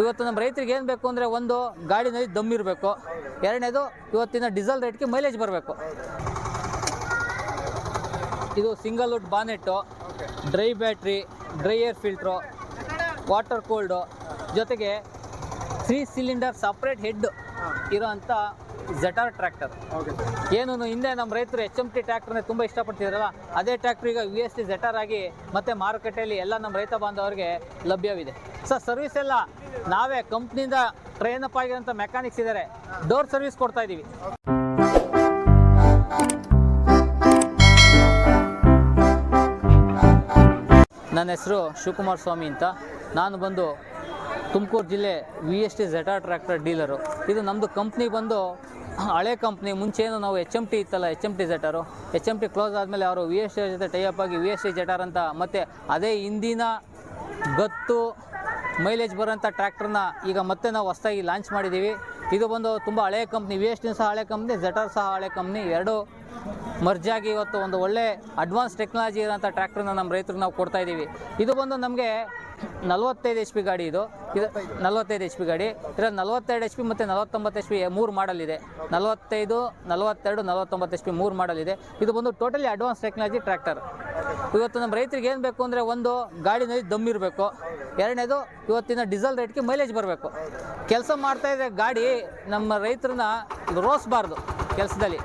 ಇವತ್ತು ನಮ್ಮ ರೈತರಿಗೆ ಏನು ಬೇಕು ಅಂದರೆ ಒಂದು ಗಾಡಿನಲ್ಲಿ ದಮ್ ಇರಬೇಕು. ಎರಡನೇದು ಇವತ್ತಿನ ಡೀಸೆಲ್ ರೇಟ್ಗೆ ಮೈಲೇಜ್ ಬರಬೇಕು. ಇದು single wood bonnet, dry battery, dry air filter, water cooled ಜೊತೆಗೆ ತ್ರೀ ಸಿಲಿಂಡರ್ ಸಪ್ರೇಟ್ ಹೆಡ್ ಇರೋಂಥ ಜಟಾರ್ ಟ್ರ್ಯಾಕ್ಟರ್ ಏನು ಹಿಂದೆ ನಮ್ಮ ರೈತರು ಎಚ್ ಎಂ ಟಿ ಟ್ರ್ಯಾಕ್ಟರ್ನ ತುಂಬ ಇಷ್ಟಪಡ್ತಿದ್ರಲ್ಲ ಅದೇ ಟ್ರ್ಯಾಕ್ಟರ್ ಈಗ ವಿ ಎಸ್ ಟಿ ಜೆಟಾರ್ ಆಗಿ ಮತ್ತೆ ಮಾರುಕಟ್ಟೆಯಲ್ಲಿ ಎಲ್ಲ ನಮ್ಮ ರೈತ ಬಾಂಧವರಿಗೆ ಲಭ್ಯವಿದೆ. ಸರ್ ಸರ್ವಿಸ್ ಎಲ್ಲ ನಾವೇ ಕಂಪ್ನಿಯಿಂದ ಟ್ರೈನ್ ಅಪ್ ಆಗಿರೋಂಥ ಮೆಕ್ಯಾನಿಕ್ಸ್ ಇದ್ದಾರೆ ಡೋರ್ ಸರ್ವಿಸ್ ಕೊಡ್ತಾ ಇದ್ದೀವಿ ನನ್ನ ಹೆಸರು ಶಿವಕುಮಾರ್ ಸ್ವಾಮಿ ಅಂತ. ನಾನು ಬಂದು ತುಮಕೂರು ಜಿಲ್ಲೆ V S T Zetor tractor dealer ಇದು ನಮ್ಮದು ಕಂಪ್ನಿ ಬಂದು ಹಳೆ ಕಂಪ್ನಿ ಮುಂಚೆನು ನಾವು ಎಚ್ ಎಂ ಟಿ ಇತ್ತಲ್ಲ H M T Zetor H M T close ಆದಮೇಲೆ ಅವರು ವಿ ಎಸ್ ಟಿ ಜೊತೆ ಟೈಅಪ್ ಆಗಿ ವಿ ಎಸ್ ಟಿ ಜೆಟರ್ ಅಂತ, ಮತ್ತು ಅದೇ ಹಿಂದಿನ ಗತ್ತು ಮೈಲೇಜ್ ಬರೋಂಥ ಟ್ರ್ಯಾಕ್ಟರ್ನ ಈಗ ಮತ್ತೆ ನಾವು ಹೊಸದಾಗಿ ಲಾಂಚ್ ಮಾಡಿದ್ದೀವಿ ಇದು ಬಂದು ತುಂಬ ಹಳೆಯ ಕಂಪ್ನಿ ವಿ ಎಸ್ ಟಿ ಸಹ ಹಳೆ ಕಂಪ್ನಿ ಜೆಟರ್ ಸಹ ಹಳೆ ಕಂಪ್ನಿ, ಎರಡು ಮರ್ಜಾಗಿ ಇವತ್ತು ಒಂದು ಒಳ್ಳೆ ಅಡ್ವಾನ್ಸ್ ಟೆಕ್ನಾಲಜಿ ಇರೋಂಥ ಟ್ರ್ಯಾಕ್ಟರ್ನ ನಮ್ಮ ರೈತರಿಗೆ ನಾವು ಕೊಡ್ತಾಯಿದ್ದೀವಿ ಇದು ಬಂದು ನಮಗೆ ನಲವತ್ತೈದು ಎಚ್ ಪಿ ಗಾಡಿ ಇದು. ಇದು ನಲವತ್ತೈದು ಎಚ್ ಪಿ ಗಾಡಿ. ಇದರಲ್ಲಿ ನಲವತ್ತೆರಡು ಎಚ್ ಪಿ ಮತ್ತು ನಲವತ್ತೊಂಬತ್ತು ಎಚ್ ಪಿ ಮೂರು ಮಾಡಲ್ ಇದೆ. ನಲವತ್ತೈದು, ನಲವತ್ತೆರಡು, ನಲವತ್ತೊಂಬತ್ತು ಎಚ್ ಪಿ ಮೂರು ಮಾಡಲ್ ಇದೆ. ಇದು ಬಂದು ಟೋಟಲಿ ಅಡ್ವಾನ್ಸ್ ಟೆಕ್ನಾಲಜಿ ಟ್ರ್ಯಾಕ್ಟರ್ ಇವತ್ತು ನಮ್ಮ ರೈತರಿಗೆ ಏನು ಬೇಕು ಅಂದರೆ ಒಂದು ಗಾಡಿನಲ್ಲಿ ದಮ್ ಇರಬೇಕು. ಎರಡನೇದು ಇವತ್ತಿನ ಡೀಸೆಲ್ ರೇಟ್ಗೆ ಮೈಲೇಜ್ ಬರಬೇಕು. ಕೆಲಸ ಮಾಡ್ತಾ ಇದ್ದರೆ ಗಾಡಿ ನಮ್ಮ ರೈತರನ್ನ ರೋಸ್ಬಾರ್ದು ಕೆಲಸದಲ್ಲಿ.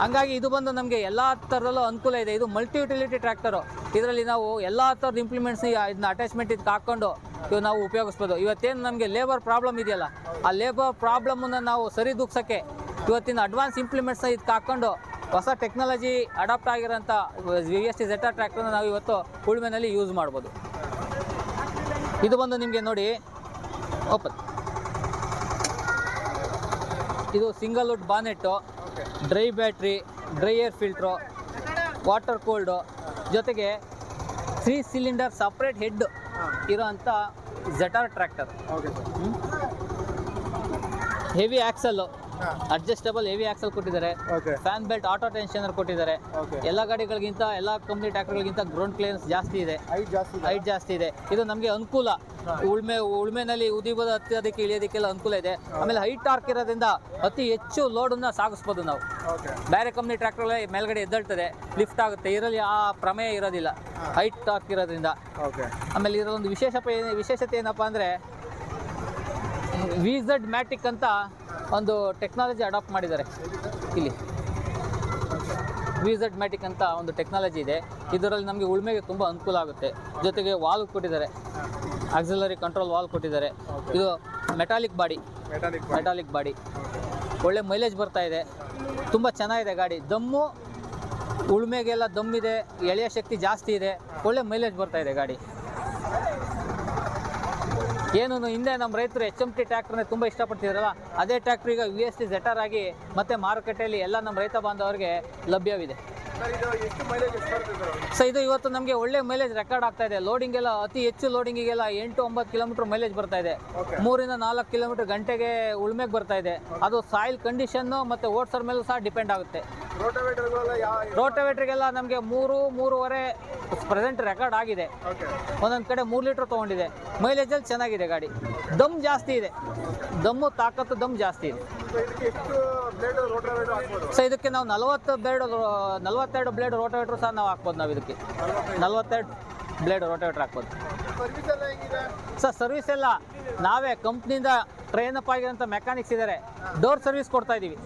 ಹಂಗಾಗಿ ಇದು ಬಂದು ನಮಗೆ ಎಲ್ಲ ಥರದಲ್ಲೂ ಅನುಕೂಲ ಇದೆ. ಇದು ಮಲ್ಟಿ ಯುಟಿಲಿಟಿ ಟ್ರ್ಯಾಕ್ಟರು ಇದರಲ್ಲಿ ನಾವು ಎಲ್ಲ ಥರದ ಇಂಪ್ಲಿಮೆಂಟ್ಸ್ ಇದನ್ನ ಅಟ್ಯಾಚ್ಮೆಂಟ್ ಇದಕ್ಕೆ ಹಾಕ್ಕೊಂಡು ಇವು ನಾವು ಉಪಯೋಗಿಸ್ಬೋದು. ಇವತ್ತೇನು ನಮಗೆ ಲೇಬರ್ ಪ್ರಾಬ್ಲಮ್ ಇದೆಯಲ್ಲ, ಆ ಲೇಬರ್ ಪ್ರಾಬ್ಲಮನ್ನು ನಾವು ಸರಿದೂಗ್ಸೋಕ್ಕೆ ಇವತ್ತಿನ ಅಡ್ವಾನ್ಸ್ ಇಂಪ್ಲಿಮೆಂಟ್ಸ್ನ ಇದಕ್ಕೆ ಹಾಕ್ಕೊಂಡು ಹೊಸ ಟೆಕ್ನಾಲಜಿ ಅಡಾಪ್ಟ್ ಆಗಿರೋಂಥ ವಿ ಎಸ್ ಟಿ ಜೆಟಾ ಟ್ರ್ಯಾಕ್ಟರ್ನ ನಾವು ಇವತ್ತು ಉಳುಮೆನಲ್ಲಿ ಯೂಸ್ ಮಾಡ್ಬೋದು. ಇದು ಬಂದು ನಿಮಗೆ ನೋಡಿ, ಓಪನ್. ಇದು single wood bonnet dry battery dry air filter water cold ಜೊತೆಗೆ ತ್ರೀ ಸಿಲಿಂಡರ್ ಸಪ್ರೇಟ್ ಹೆಡ್ ಇರೋಂಥ ಜಟಾರ್ tractor heavy axle adjustable heavy axle ಕೊಟ್ಟಿದ್ದಾರೆ. ಫ್ಯಾನ್ ಬೆಲ್ಟ್ ಆಟೋ ಟೆನ್ಷನ್ ಕೊಟ್ಟಿದ್ದಾರೆ. ಎಲ್ಲ ಗಾಡಿಗಳಿಗಿಂತ ಎಲ್ಲ ಕಂಪ್ನಿ ಟ್ರ್ಯಾಕ್ಟರ್ಗಳಿಗಿಂತ ಗ್ರೌಂಡ್ ಕ್ಲಿಯರೆನ್ಸ್ ಜಾಸ್ತಿ ಇದೆ. ಹೈಟ್ ಜಾಸ್ತಿ ಇದೆ. ಇದೆ. ನಮಗೆ ಅನುಕೂಲ. ಉಳ್ಮೆ ಉಳ್ಮೆನಲ್ಲಿ ಉದಿಬೋದು ಹತ್ತೋದಕ್ಕೆ ಇಳಿಯೋದಕ್ಕೆಲ್ಲ ಅನುಕೂಲ ಇದೆ. ಆಮೇಲೆ ಹೈಟ್ ಟಾರ್ಕ್ ಇರೋದ್ರಿಂದ ಅತಿ ಹೆಚ್ಚು ಲೋಡನ್ನ ಸಾಗಿಸ್ಬೋದು ನಾವು. ಬೇರೆ ಕಂಪ್ನಿ ಟ್ರ್ಯಾಕ್ಟರ್ ಮೇಲ್ಗಡೆ ಎದ್ದಳ್ತದೆ ಲಿಫ್ಟ್ ಆಗುತ್ತೆ. ಇದರಲ್ಲಿ ಆ ಪ್ರಮೇಯ ಇರೋದಿಲ್ಲ. ಹೈಟ್ ಟಾರ್ಕ್ ಇರೋದ್ರಿಂದ. ಆಮೇಲೆ ಇದರೊಂದು ವಿಶೇಷ ವಿಶೇಷತೆ ಏನಪ್ಪಾ ಅಂದರೆ ವಿಝಡ್ ಮ್ಯಾಟಿಕ್ ಅಂತ ಒಂದು ಟೆಕ್ನಾಲಜಿ ಅಡಾಪ್ಟ್ ಮಾಡಿದ್ದಾರೆ. ಇಲ್ಲಿ. ವಿಝಡ್ ಮ್ಯಾಟಿಕ್ ಅಂತ ಒಂದು ಟೆಕ್ನಾಲಜಿ ಇದೆ. ಇದರಲ್ಲಿ ನಮಗೆ ಉಳ್ಮೆಗೆ ತುಂಬ ಅನುಕೂಲ ಆಗುತ್ತೆ. ಜೊತೆಗೆ ವಾಲ್ ಕೊಟ್ಟಿದ್ದಾರೆ. ಆಕ್ಸಿಲರಿ ಕಂಟ್ರೋಲ್ ವಾಲ್ ಕೊಟ್ಟಿದ್ದಾರೆ. ಇದು metallic body metallic metallic body ಒಳ್ಳೆ ಮೈಲೇಜ್ ಬರ್ತಾ ಇದೆ. ತುಂಬ ಚೆನ್ನಾಗಿದೆ ಗಾಡಿ. ದಮ್ಮು ಉಳ್ಮೆಗೆಲ್ಲ ದಮ್ಮಿದೆ. ಎಳೆಯ ಶಕ್ತಿ ಜಾಸ್ತಿ ಇದೆ. ಒಳ್ಳೆ ಮೈಲೇಜ್ ಬರ್ತಾ ಇದೆ ಗಾಡಿ. ಏನು ಹಿಂದೆ ನಮ್ಮ ರೈತರು ಎಚ್ ಎಂ ಟಿ ಟ್ರ್ಯಾಕ್ಟರ್ನ ತುಂಬ ಇಷ್ಟಪಡ್ತಿದ್ರಲ್ಲ, ಅದೇ ಟ್ರಾಕ್ಟರ್ ಈಗ ವಿ ಎಸ್ ಟಿ ಜೆಟರ್ ಆಗಿ ಮತ್ತೆ ಮಾರುಕಟ್ಟೆಯಲ್ಲಿ ಎಲ್ಲ ನಮ್ಮ ರೈತ ಬಾಂಧವರಿಗೆ ಲಭ್ಯವಿದೆ. ಸರ್ ಇದು ಸೊ ಇವತ್ತು ನಮಗೆ ಒಳ್ಳೆ ಮೈಲೇಜ್ ರೆಕಾರ್ಡ್ ಆಗ್ತಾ ಇದೆ. ಲೋಡಿಂಗ್ ಎಲ್ಲ ಅತಿ ಹೆಚ್ಚು ಲೋಡಿಂಗಿಗೆಲ್ಲ ಎಂಟು ಒಂಬತ್ತು ಕಿಲೋಮೀಟರ್ ಮೈಲೇಜ್ ಬರ್ತಾ ಇದೆ. ಮೂರಿಂದ ನಾಲ್ಕು ಕಿಲೋಮೀಟರ್ ಗಂಟೆಗೆ ಉಳ್ಮೆಗೆ ಬರ್ತಾ ಇದೆ. ಅದು ಸಾಯಿಲ್ ಕಂಡೀಷನ್ನು ಮತ್ತು ಓಟ್ಸರ್ ಮೇಲೂ ಸಹ ಡಿಪೆಂಡ್ ಆಗುತ್ತೆ. ರೋಟೋವೇಟ್ರಿಗೆಲ್ಲ ನಮಗೆ ಮೂರು ಮೂರುವರೆ ಪ್ರೆಸೆಂಟ್ ರೆಕಾರ್ಡ್ ಆಗಿದೆ. ಒಂದೊಂದು ಕಡೆ ಮೂರು ಲೀಟ್ರ್ ತೊಗೊಂಡಿದೆ. ಮೈಲೇಜಲ್ಲಿ ಚೆನ್ನಾಗಿದೆ ಗಾಡಿ. ದಮ್ ಜಾಸ್ತಿ ಇದೆ. ದಮ್ಮು ತಾಕತ್ತು ದಮ್ ಜಾಸ್ತಿ ಇದೆ. ಸೊ ಇದಕ್ಕೆ ನಾವು ನಲವತ್ತು ಬ್ಲೇಡ್ ನಲವತ್ತೆರಡು ಬ್ಲೇಡ್ ರೋಟೋವೇಟ್ರ್ ಸಹ ನಾವು ಹಾಕ್ಬೋದು ನಾವು ಇದಕ್ಕೆ. ನಲವತ್ತೆರಡು ಬ್ಲೇಡ್ ರೋಟೋವೇಟ್ರ್ ಹಾಕ್ಬೋದು. ಸರ್ ಸರ್ವಿಸ್ ಎಲ್ಲ ನಾವೇ ಕಂಪ್ನಿಯಿಂದ ಟ್ರೈನ್ ಅಪ್ ಆಗಿರೋಂಥ ಮೆಕ್ಯಾನಿಕ್ಸ್ ಇದ್ದಾರೆ ಡೋರ್ ಸರ್ವಿಸ್ ಕೊಡ್ತಾ ಇದ್ದೀವಿ.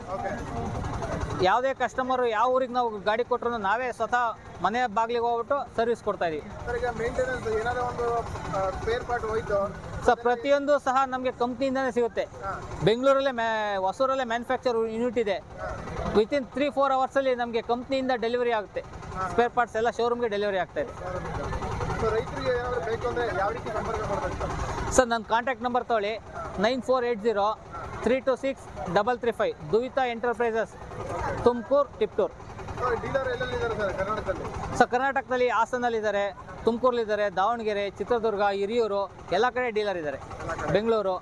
ಯಾವುದೇ ಕಸ್ಟಮರು ಯಾವ ಊರಿಗೆ ನಾವು ಗಾಡಿ ಕೊಟ್ಟರು ನಾವೇ ಸ್ವತಃ ಮನೆ ಬಾಗಿಲಿಗೆ ಹೋಗ್ಬಿಟ್ಟು ಸರ್ವಿಸ್ ಕೊಡ್ತಾ ಇದೀವಿ ಸರ್ ಪ್ರತಿಯೊಂದು ಸಹ ನಮಗೆ ಕಂಪ್ನಿಯಿಂದನೇ ಸಿಗುತ್ತೆ. ಬೆಂಗಳೂರಲ್ಲೇ ಮ್ಯಾ ಹೊಸೂರಲ್ಲೇ ಮ್ಯಾನುಫ್ಯಾಕ್ಚರ್ ಯೂನಿಟ್ ಇದೆ. ವಿತಿನ್ ತ್ರೀ ಫೋರ್ ಅವರ್ಸಲ್ಲಿ ನಮಗೆ ಕಂಪ್ನಿಯಿಂದ ಡೆಲಿವರಿ ಆಗುತ್ತೆ. ಸ್ಪೇರ್ ಪಾರ್ಟ್ಸ್ ಎಲ್ಲ ಶೋರೂಮ್ಗೆ ಡೆಲಿವರಿ ಆಗ್ತಾ ಇದೆ. ಸರ್ ನನ್ನ ಕಾಂಟ್ಯಾಕ್ಟ್ ನಂಬರ್ ತೊಗೊಳ್ಳಿ. Nine four eight zero three two six double three five Duvita enterprises Tumakuru Tiptur sir? ಕರ್ನಾಟಕದಲ್ಲಿ? ಹಾಸನಲ್ಲಿದ್ದಾರೆ ತುಮಕೂರಲ್ಲಿದ್ದಾರೆ ದಾವಣಗೆರೆ ಚಿತ್ರದುರ್ಗ ಹಿರಿಯೂರು ಎಲ್ಲ ಕಡೆ ಡೀಲರ್ ಇದ್ದಾರೆ. ಬೆಂಗಳೂರು.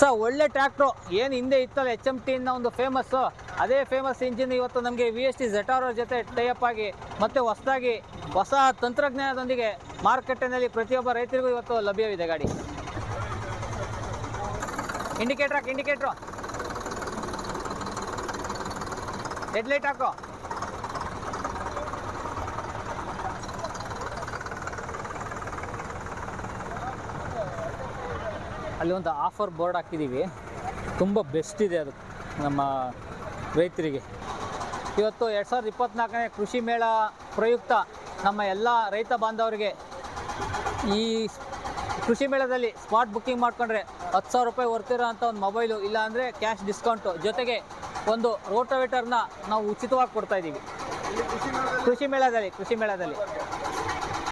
ಸರ್ ಒಳ್ಳೆ ಟ್ರ್ಯಾಕ್ಟ್ರು ಏನು ಹಿಂದೆ ಇತ್ತಲ್ಲ ಎಚ್ ಎಂ ಟಿಯಿಂದ ಒಂದು ಫೇಮಸ್ಸು ಅದೇ ಫೇಮಸ್ ಇಂಜಿನ್ ಇವತ್ತು ನಮಗೆ ವಿ ಎಸ್ ಟಿ ಜೆಟಾರ್ ಅವ್ರ ಜೊತೆ ಟೈಅಪ್ ಆಗಿ ಮತ್ತು ಹೊಸದಾಗಿ ಹೊಸ ತಂತ್ರಜ್ಞಾನದೊಂದಿಗೆ ಮಾರುಕಟ್ಟೆಯಲ್ಲಿ ಪ್ರತಿಯೊಬ್ಬ ರೈತರಿಗೂ ಇವತ್ತು ಲಭ್ಯವಿದೆ ಗಾಡಿ. ಇಂಡಿಕೇಟ್ರ್ ಹಾಕಿ ಹೆಡ್ ಲೈಟ್ ಹಾಕು. ಅಲ್ಲಿ ಒಂದು ಆಫರ್ ಬೋರ್ಡ್ ಹಾಕಿದ್ದೀವಿ ತುಂಬ ಬೆಸ್ಟ್ ಇದೆ ಅದು ನಮ್ಮ ರೈತರಿಗೆ. ಇವತ್ತು ಎರಡು ಸಾವಿರದ ಇಪ್ಪತ್ತ್ನಾಲ್ಕನೇ ಕೃಷಿ ಮೇಳ ಪ್ರಯುಕ್ತ ನಮ್ಮ ಎಲ್ಲ ರೈತ ಬಾಂಧವರಿಗೆ ಈ ಕೃಷಿ ಮೇಳದಲ್ಲಿ ಸ್ಪಾಟ್ ಬುಕ್ಕಿಂಗ್ ಮಾಡ್ಕೊಂಡ್ರೆ ಹತ್ತು ಸಾವಿರ ರೂಪಾಯಿ ವರ್ತಿರೋ ಅಂಥ ಒಂದು ಮೊಬೈಲು ಇಲ್ಲ ಅಂದರೆ ಕ್ಯಾಶ್ ಡಿಸ್ಕೌಂಟು. ಜೊತೆಗೆ ಒಂದು ರೋಟೋವೇಟರ್ನ ನಾವು ಉಚಿತವಾಗಿ ಕೊಡ್ತಾ ಇದ್ದೀವಿ. ಕೃಷಿ ಮೇಳದಲ್ಲಿ ಕೃಷಿ ಮೇಳದಲ್ಲಿ.